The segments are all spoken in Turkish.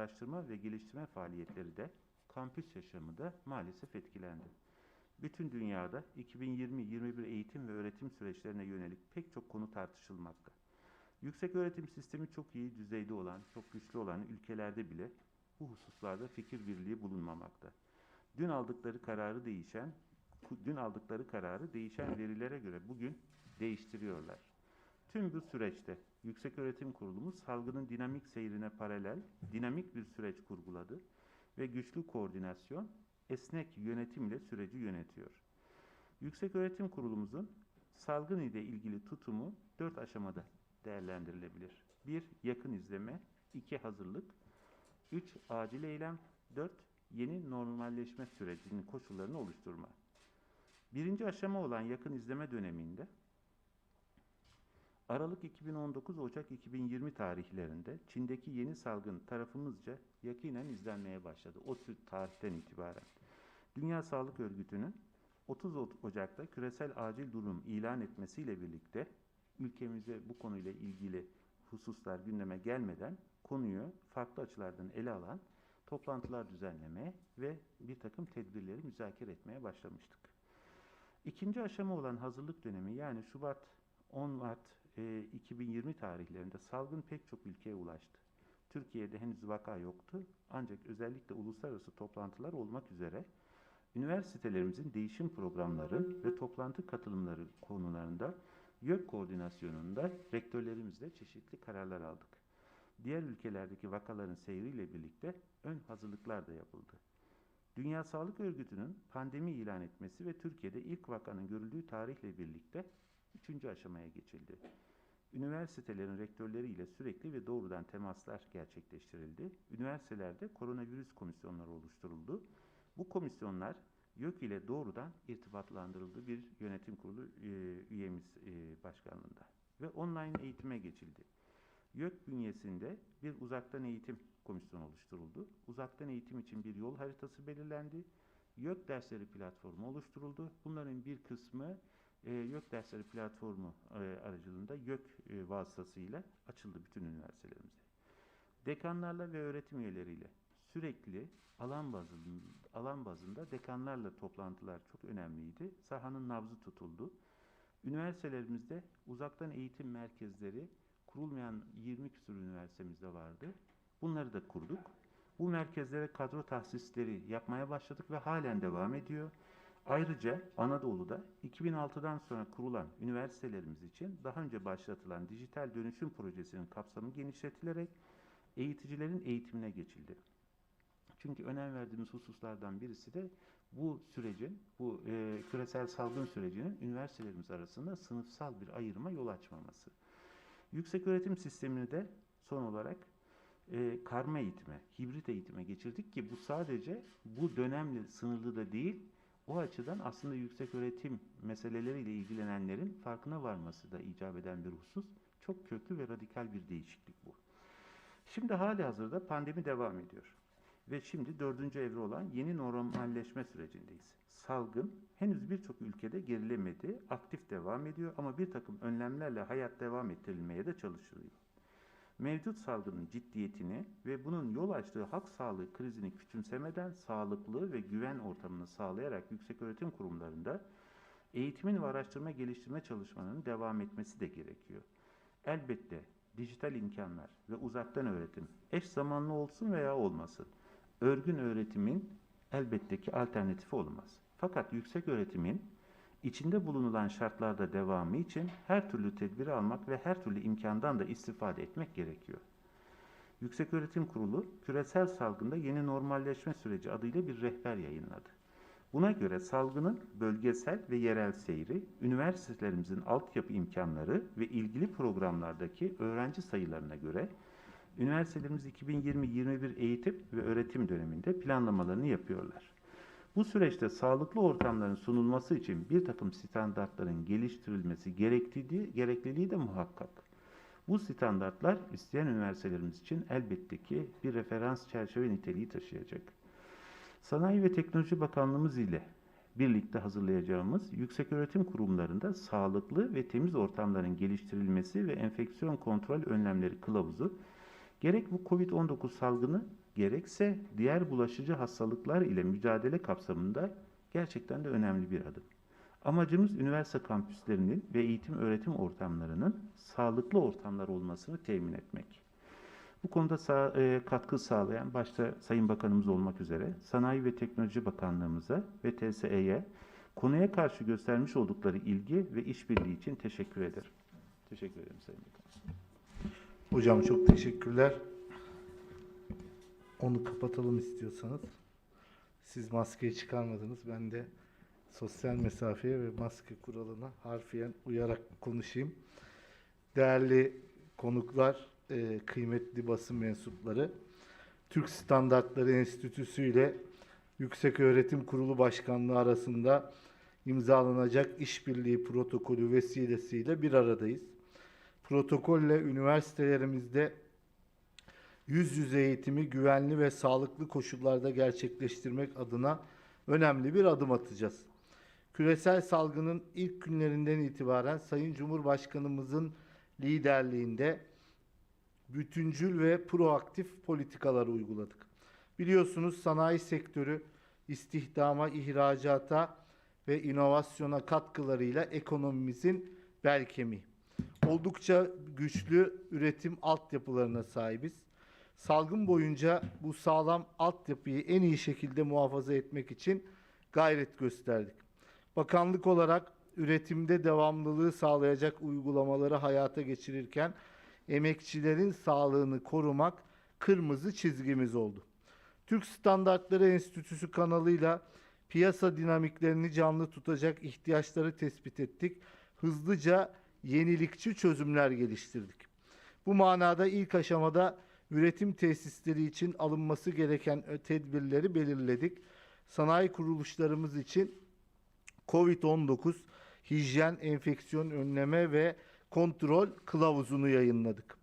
araştırma ve geliştirme faaliyetleri de kampüs yaşamı da maalesef etkilendi. Bütün dünyada 2020-21 eğitim ve öğretim süreçlerine yönelik pek çok konu tartışılmakta. Yüksek öğretim sistemi çok iyi düzeyde olan, çok güçlü olan ülkelerde bile bu hususlarda fikir birliği bulunmamakta. Dün aldıkları kararı değişen, dün aldıkları kararı değişen verilere göre bugün değiştiriyorlar. Tüm bu süreçte Yükseköğretim Kurulumuz salgının dinamik seyrine paralel, dinamik bir süreç kurguladı ve güçlü koordinasyon, esnek yönetimle süreci yönetiyor. Yükseköğretim Kurulumuzun salgın ile ilgili tutumu dört aşamada değerlendirilebilir. 1. Yakın izleme 2. Hazırlık 3. Acil eylem 4. Yeni normalleşme sürecinin koşullarını oluşturma. Birinci aşama olan yakın izleme döneminde Aralık 2019 Ocak 2020 tarihlerinde Çin'deki yeni salgın tarafımızca yakinen izlenmeye başladı. O tarihten itibaren. Dünya Sağlık Örgütü'nün 30 Ocak'ta küresel acil durum ilan etmesiyle birlikte ülkemize bu konuyla ilgili hususlar gündeme gelmeden konuyu farklı açılardan ele alan toplantılar düzenlemeye ve bir takım tedbirleri müzakere etmeye başlamıştık. İkinci aşama olan hazırlık dönemi yani Şubat 10 Mart e, 2020 tarihlerinde salgın pek çok ülkeye ulaştı. Türkiye'de henüz vaka yoktu ancak özellikle uluslararası toplantılar olmak üzere üniversitelerimizin değişim programları ve toplantı katılımları konularında YÖK koordinasyonunda rektörlerimizle çeşitli kararlar aldık. Diğer ülkelerdeki vakaların seyriyle birlikte ön hazırlıklar da yapıldı. Dünya Sağlık Örgütü'nün pandemi ilan etmesi ve Türkiye'de ilk vakanın görüldüğü tarihle birlikte üçüncü aşamaya geçildi. Üniversitelerin rektörleriyle sürekli ve doğrudan temaslar gerçekleştirildi. Üniversitelerde koronavirüs komisyonları oluşturuldu. Bu komisyonlar YÖK ile doğrudan irtibatlandırıldı bir yönetim kurulu e, üyemiz e, başkanlığında ve online eğitime geçildi. YÖK bünyesinde bir uzaktan eğitim komisyonu oluşturuldu. Uzaktan eğitim için bir yol haritası belirlendi. YÖK dersleri platformu oluşturuldu. Bunların bir kısmı e, YÖK dersleri platformu e, aracılığında YÖK e, vasıtasıyla açıldı bütün üniversitelerimizde. Dekanlarla ve öğretim üyeleriyle sürekli alan bazında, alan bazında dekanlarla toplantılar çok önemliydi. Sahanın nabzı tutuldu. Üniversitelerimizde uzaktan eğitim merkezleri kurulmayan 20 küsur üniversitemizde vardı. Bunları da kurduk. Bu merkezlere kadro tahsisleri yapmaya başladık ve halen devam ediyor. Ayrıca Anadolu'da 2006'dan sonra kurulan üniversitelerimiz için daha önce başlatılan dijital dönüşüm projesinin kapsamı genişletilerek eğiticilerin eğitimine geçildi. Çünkü önem verdiğimiz hususlardan birisi de bu sürecin, bu e, küresel salgın sürecinin üniversitelerimiz arasında sınıfsal bir ayırma yol açmaması. Yüksek öğretim sistemini de son olarak e, karma eğitime, hibrit eğitime geçirdik ki bu sadece bu dönemle sınırlı da değil, o açıdan aslında yüksek öğretim meseleleriyle ilgilenenlerin farkına varması da icap eden bir husus. Çok köklü ve radikal bir değişiklik bu. Şimdi hali hazırda pandemi devam ediyor. Ve şimdi dördüncü evre olan yeni normalleşme sürecindeyiz. Salgın henüz birçok ülkede gerilemedi, aktif devam ediyor ama bir takım önlemlerle hayat devam ettirilmeye de çalışılıyor. Mevcut salgının ciddiyetini ve bunun yol açtığı halk sağlığı krizini küçümsemeden sağlıklı ve güven ortamını sağlayarak yüksek öğretim kurumlarında eğitimin ve araştırma geliştirme çalışmalarının devam etmesi de gerekiyor. Elbette dijital imkanlar ve uzaktan öğretim eş zamanlı olsun veya olmasın örgün öğretimin elbette ki alternatifi olmaz. Fakat yüksek öğretimin içinde bulunulan şartlarda devamı için her türlü tedbiri almak ve her türlü imkandan da istifade etmek gerekiyor. Yükseköğretim Kurulu küresel salgında yeni normalleşme süreci adıyla bir rehber yayınladı. Buna göre salgının bölgesel ve yerel seyri, üniversitelerimizin altyapı imkanları ve ilgili programlardaki öğrenci sayılarına göre üniversitelerimiz 2020-21 eğitim ve öğretim döneminde planlamalarını yapıyorlar. Bu süreçte sağlıklı ortamların sunulması için bir takım standartların geliştirilmesi gerektiği, gerekliliği de muhakkak. Bu standartlar isteyen üniversitelerimiz için elbette ki bir referans çerçeve niteliği taşıyacak. Sanayi ve Teknoloji Bakanlığımız ile birlikte hazırlayacağımız yükseköğretim kurumlarında sağlıklı ve temiz ortamların geliştirilmesi ve enfeksiyon kontrol önlemleri kılavuzu gerek bu COVID-19 salgını gerekse diğer bulaşıcı hastalıklar ile mücadele kapsamında gerçekten de önemli bir adım. Amacımız üniversite kampüslerinin ve eğitim öğretim ortamlarının sağlıklı ortamlar olmasını temin etmek. Bu konuda sağ- e, katkı sağlayan başta Sayın Bakanımız olmak üzere Sanayi ve Teknoloji Bakanlığımıza ve TSE'ye konuya karşı göstermiş oldukları ilgi ve işbirliği için teşekkür ederim. Teşekkür ederim Sayın Bakan. Hocam çok teşekkürler. Onu kapatalım istiyorsanız. Siz maskeyi çıkarmadınız. Ben de sosyal mesafeye ve maske kuralına harfiyen uyarak konuşayım. Değerli konuklar, e, kıymetli basın mensupları, Türk Standartları Enstitüsü ile Yükseköğretim Kurulu Başkanlığı arasında imzalanacak işbirliği protokolü vesilesiyle bir aradayız. Protokolle üniversitelerimizde yüz yüze eğitimi güvenli ve sağlıklı koşullarda gerçekleştirmek adına önemli bir adım atacağız. Küresel salgının ilk günlerinden itibaren Sayın Cumhurbaşkanımızın liderliğinde bütüncül ve proaktif politikalar uyguladık. Biliyorsunuz sanayi sektörü istihdama, ihracata ve inovasyona katkılarıyla ekonomimizin bel kemiği. Oldukça güçlü üretim altyapılarına sahibiz. Salgın boyunca bu sağlam altyapıyı en iyi şekilde muhafaza etmek için gayret gösterdik. Bakanlık olarak üretimde devamlılığı sağlayacak uygulamaları hayata geçirirken emekçilerin sağlığını korumak kırmızı çizgimiz oldu. Türk Standartları Enstitüsü kanalıyla piyasa dinamiklerini canlı tutacak ihtiyaçları tespit ettik. Hızlıca yenilikçi çözümler geliştirdik. Bu manada ilk aşamada üretim tesisleri için alınması gereken ö- tedbirleri belirledik. Sanayi kuruluşlarımız için COVID-19 hijyen, enfeksiyon önleme ve kontrol kılavuzunu yayınladık.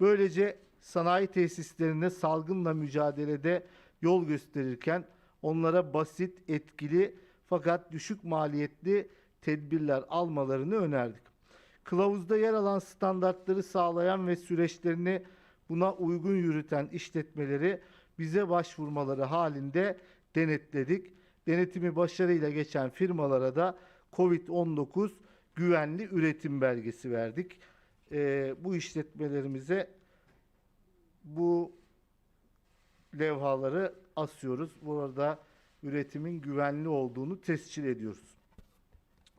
Böylece sanayi tesislerine salgınla mücadelede yol gösterirken onlara basit, etkili fakat düşük maliyetli tedbirler almalarını önerdik. Kılavuzda yer alan standartları sağlayan ve süreçlerini buna uygun yürüten işletmeleri bize başvurmaları halinde denetledik. Denetimi başarıyla geçen firmalara da COVID-19 güvenli üretim belgesi verdik. Ee, bu işletmelerimize bu levhaları asıyoruz. Bu arada üretimin güvenli olduğunu tescil ediyoruz.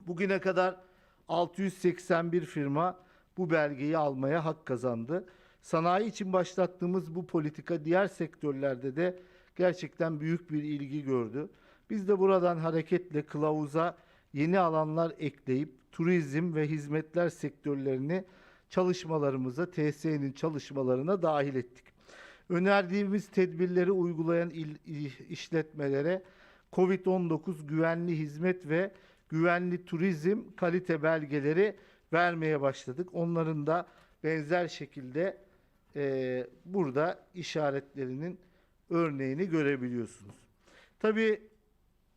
Bugüne kadar 681 firma bu belgeyi almaya hak kazandı. Sanayi için başlattığımız bu politika diğer sektörlerde de gerçekten büyük bir ilgi gördü. Biz de buradan hareketle kılavuza yeni alanlar ekleyip turizm ve hizmetler sektörlerini çalışmalarımıza, TSE'nin çalışmalarına dahil ettik. Önerdiğimiz tedbirleri uygulayan il- işletmelere COVID-19 güvenli hizmet ve güvenli turizm kalite belgeleri vermeye başladık. Onların da benzer şekilde eee, burada işaretlerinin örneğini görebiliyorsunuz. Tabii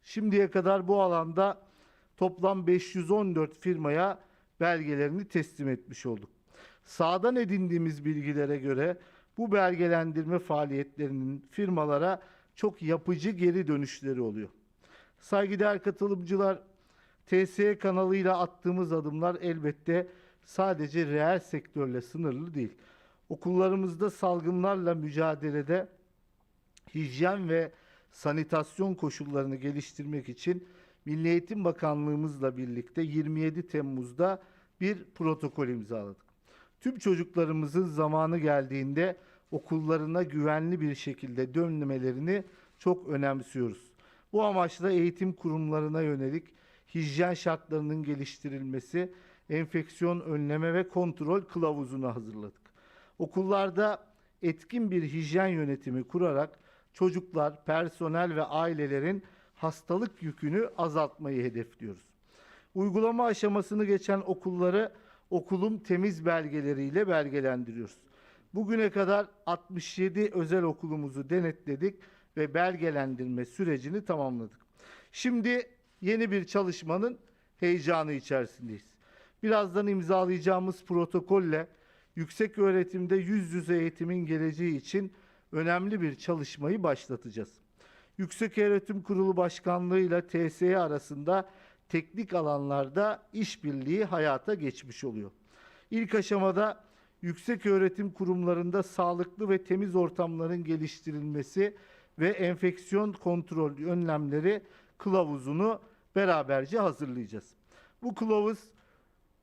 şimdiye kadar bu alanda toplam 514 firmaya belgelerini teslim etmiş olduk. Sağdan edindiğimiz bilgilere göre bu belgelendirme faaliyetlerinin firmalara çok yapıcı geri dönüşleri oluyor. Saygıdeğer katılımcılar, TSE kanalıyla attığımız adımlar elbette sadece reel sektörle sınırlı değil. Okullarımızda salgınlarla mücadelede hijyen ve sanitasyon koşullarını geliştirmek için Milli Eğitim Bakanlığımızla birlikte 27 Temmuz'da bir protokol imzaladık. Tüm çocuklarımızın zamanı geldiğinde okullarına güvenli bir şekilde dönmelerini çok önemsiyoruz. Bu amaçla eğitim kurumlarına yönelik hijyen şartlarının geliştirilmesi, enfeksiyon önleme ve kontrol kılavuzunu hazırladık. Okullarda etkin bir hijyen yönetimi kurarak çocuklar, personel ve ailelerin hastalık yükünü azaltmayı hedefliyoruz. Uygulama aşamasını geçen okulları okulum temiz belgeleriyle belgelendiriyoruz. Bugüne kadar 67 özel okulumuzu denetledik ve belgelendirme sürecini tamamladık. Şimdi yeni bir çalışmanın heyecanı içerisindeyiz. Birazdan imzalayacağımız protokolle yüksek öğretimde yüz yüze eğitimin geleceği için önemli bir çalışmayı başlatacağız. Yükseköğretim Kurulu Başkanlığı ile TSE arasında teknik alanlarda işbirliği hayata geçmiş oluyor. İlk aşamada yüksek öğretim kurumlarında sağlıklı ve temiz ortamların geliştirilmesi ve enfeksiyon kontrol önlemleri kılavuzunu beraberce hazırlayacağız. Bu kılavuz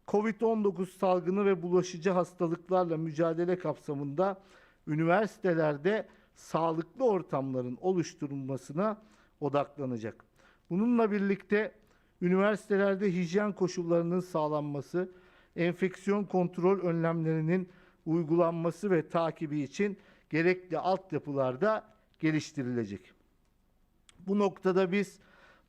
COVID-19 salgını ve bulaşıcı hastalıklarla mücadele kapsamında üniversitelerde sağlıklı ortamların oluşturulmasına odaklanacak. Bununla birlikte üniversitelerde hijyen koşullarının sağlanması, enfeksiyon kontrol önlemlerinin uygulanması ve takibi için gerekli altyapılarda geliştirilecek. Bu noktada biz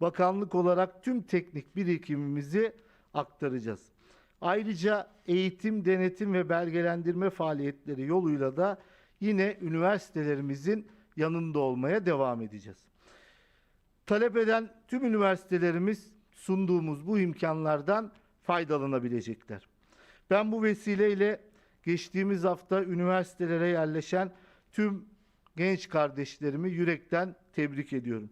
bakanlık olarak tüm teknik birikimimizi aktaracağız. Ayrıca eğitim, denetim ve belgelendirme faaliyetleri yoluyla da yine üniversitelerimizin yanında olmaya devam edeceğiz. Talep eden tüm üniversitelerimiz sunduğumuz bu imkanlardan faydalanabilecekler. Ben bu vesileyle geçtiğimiz hafta üniversitelere yerleşen tüm genç kardeşlerimi yürekten tebrik ediyorum.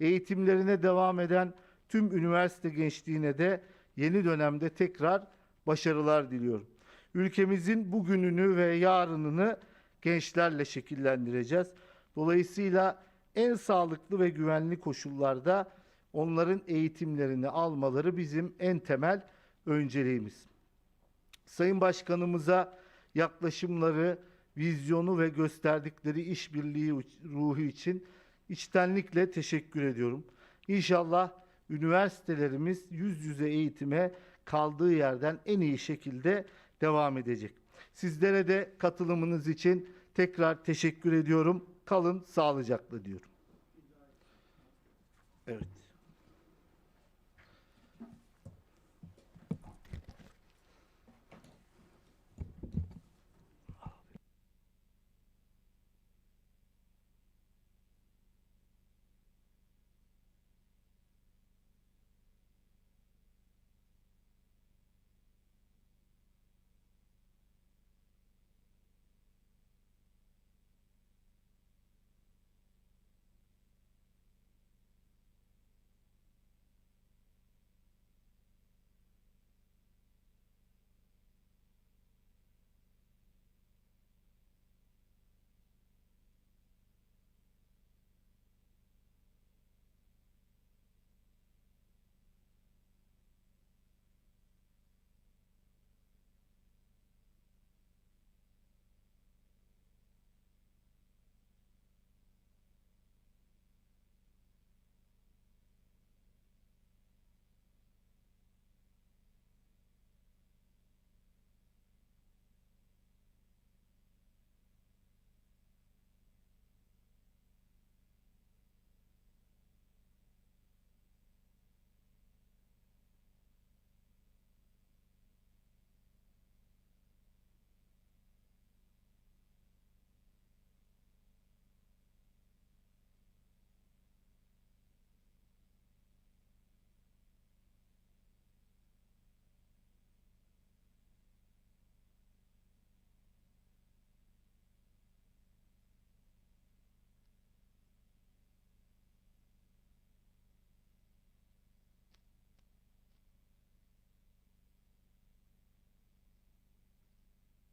Eğitimlerine devam eden tüm üniversite gençliğine de yeni dönemde tekrar başarılar diliyorum. Ülkemizin bugününü ve yarınını gençlerle şekillendireceğiz. Dolayısıyla en sağlıklı ve güvenli koşullarda onların eğitimlerini almaları bizim en temel önceliğimiz. Sayın Başkanımıza yaklaşımları, vizyonu ve gösterdikleri işbirliği ruhu için içtenlikle teşekkür ediyorum. İnşallah üniversitelerimiz yüz yüze eğitime kaldığı yerden en iyi şekilde devam edecek. Sizlere de katılımınız için tekrar teşekkür ediyorum. Kalın sağlıcakla diyorum. Evet.